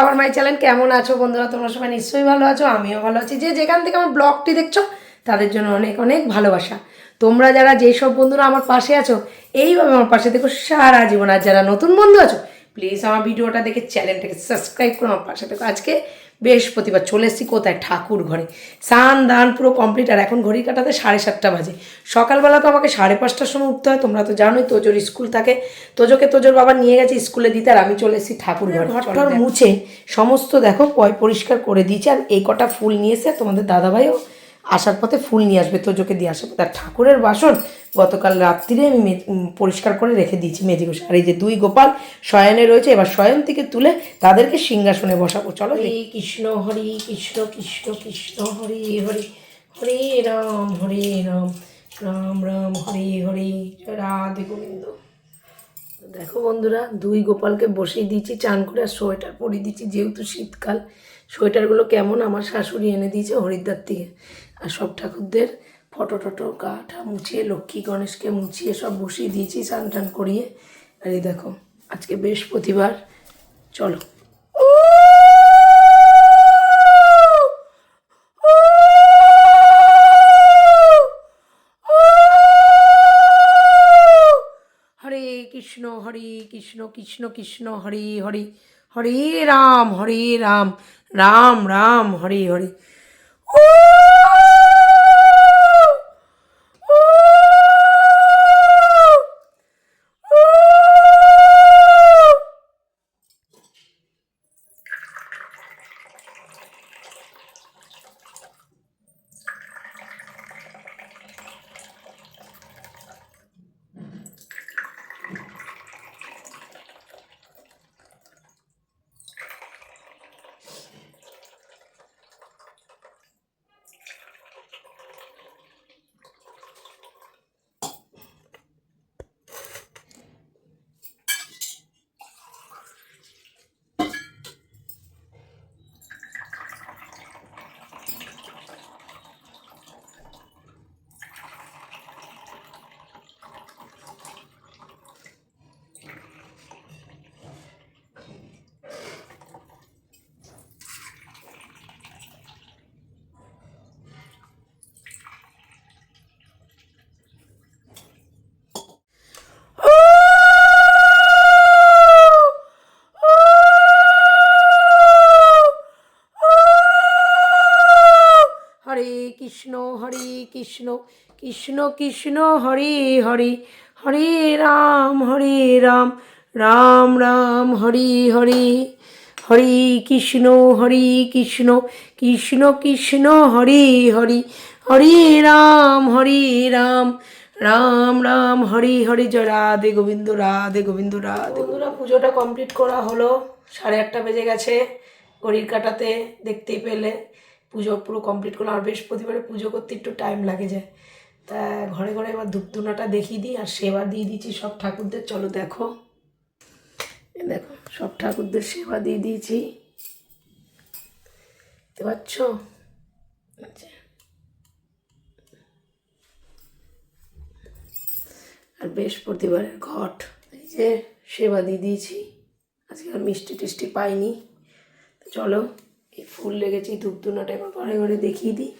আবার my channel কেমন আছো বন্ধুরা? তোমরা সবাই নিশ্চয়ই ভালো আছো, আমিও ভালো আছি। যে যেখান থেকে আমার ব্লগটি দেখছ, তাদের জন্য অনেক অনেক ভালোবাসা। তোমরা যারা যেসব বন্ধুরা আমার পাশে আছো, এইভাবে আমার পাশে দেখো সারা জীবন। আর যারা নতুন বন্ধু আছো প্লিজ আমার ভিডিওটা দেখে চ্যানেলটাকে সাবস্ক্রাইব করে, আমার পাশে দেখো। আজকে বৃহস্পতিবার চলে এসেছি কোথায়? ঠাকুর ঘরে। স্নান দান পুরো কমপ্লিট আর এখন ঘড়ি কাটাতে সাড়ে সাতটা বাজে। সকালবেলা তো আমাকে সাড়ে পাঁচটার সময় উঠতে হয় তোমরা তো জানোই তোজোর স্কুল থাকে। তোজোকে তোজোর বাবা নিয়ে গেছে স্কুলে দিতে আর আমি চলে এসেছি ঠাকুর ঘর। ঘরটার মুছে সমস্ত দেখো পয় পরিষ্কার করে দিয়েছে আর এই কটা ফুল নিয়ে এসে তোমাদের দাদাভাইও আসার পথে ফুল নিয়ে আসবে তোজোকে দিয়ে আসার পথে। আর ঠাকুরের বাসন গতকাল রাত্রিরে আমি পরিষ্কার করে রেখে দিয়েছি মেজি বসে আর এই যে দুই গোপাল শয়নে রয়েছে এবার শয়ন থেকে তুলে তাদেরকে সিংহাসনে বসাবো। চলো হরে কৃষ্ণ হরি কৃষ্ণ কৃষ্ণ কৃষ্ণ হরি হরি হরে রাম হরে রাম রাম রাম হরে হরে। রাধে গোবিন্দ। দেখো বন্ধুরা দুই গোপালকে বসিয়ে দিয়েছি চান করে আর সোয়েটার পরিয়ে দিয়েছি যেহেতু শীতকাল। সোয়েটারগুলো কেমন আমার শাশুড়ি এনে দিয়েছে হরিদ্বার থেকে। আর সব ঠাকুরদের ফটো টটো গাঠা মুছিয়ে লক্ষ্মী গণেশকে মুছিয়ে সব বসিয়ে দিয়েছি চান টান করিয়ে। আর এই দেখো, আজকে বৃহস্পতিবার। চলো। হরে কৃষ্ণ হরে কৃষ্ণ কৃষ্ণ কৃষ্ণ, হরে হরে হরে রাম হরে রাম রাম রাম, হরে হরে। হরে কৃষ্ণ হরে কৃষ্ণ কৃষ্ণ কৃষ্ণ, হরে হরে হরে রাম হরে রাম রাম রাম, হরে হরে হরে কৃষ্ণ হরে কৃষ্ণ কৃষ্ণ কৃষ্ণ, হরে হরে হরে রাম হরে রাম রাম রাম, হরে হরে, জয় রাধে গোবিন্দ রাধে গোবিন্দ, রাধে বন্ধুরা, পুজোটা কমপ্লিট করা হলো, সাড়ে আটটা বেজে গেছে, ঘড়ির কাটাতে দেখতেই পেলে। পুজো পুরো কমপ্লিট করলাম। আর বৃহস্পতিবারে পুজো করতে একটু টাইম লাগে যায়। তা ঘরে ঘরে এবার ধূপধুনাটা দেখিয়ে দিই, আর সেবা দিয়ে দিচ্ছি সব ঠাকুরদের। চলো দেখো। দেখো, সব ঠাকুরদের সেবা দিয়ে দিয়েছি। দেখতে পাচ্ছ? আচ্ছা। আর বৃহস্পতিবারের ঘট, এই যে সেবা দিয়ে দিয়েছি। আজকে আর মিষ্টি টিষ্টি পাইনি। চলো। এই ফুল লেগেছে ধূপধুনাটা এবার ঘরে ঘরে দেখিয়ে দিই।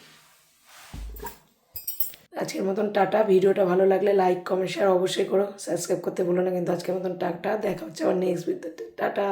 আজকের মতন টাটা। ভিডিওটা ভালো লাগলে লাইক কমেন্ট শেয়ার অবশ্যই করো। সাবস্ক্রাইব করতে বলো না, কিন্তু আজকের মতন টাটা। দেখা হচ্ছে আবার নেক্সট ভিডিওতে টাটা।